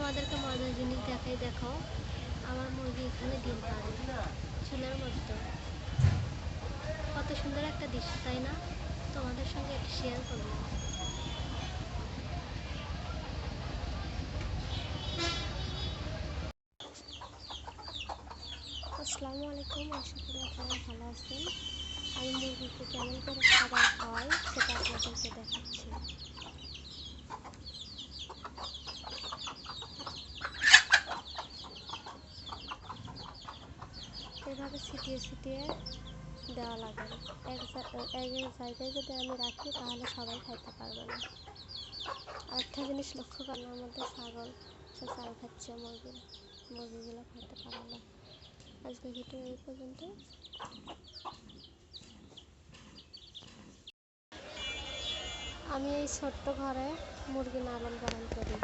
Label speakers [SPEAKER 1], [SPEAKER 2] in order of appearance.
[SPEAKER 1] তোমাদেরকে মজার জিনিস দেখাই, দেখো। আমার মুরগি এখানে ডিম পাড়ে। চুলের মধ্যে কত সুন্দর একটা দৃশ্য, তাই না? তোমাদের সঙ্গে একটু শেয়ার করব। আসসালামু আলাইকুম, আশা করি আপনারা ভালো আছেন। আমি মুরগিকে কেমন করে খাবার খাওয়াই, সেটা আপনাদেরকে দেখাচ্ছি এভাবে ছিটিয়ে ছিটিয়ে দেওয়া লাগে। এক এক এক জায়গায় যদি আমি রাখি, তাহলে সবাই খাইতে পারবে না। আরেকটা জিনিস লক্ষ্য করলাম আমাদের ছাগল, সে চাল খাচ্ছে, মুরগি, মুরগিগুলো খাইতে পারে না। আজকে ভিডিও এই পর্যন্ত। আমি এই ছোট্ট ঘরে মুরগি লালন পালন করি।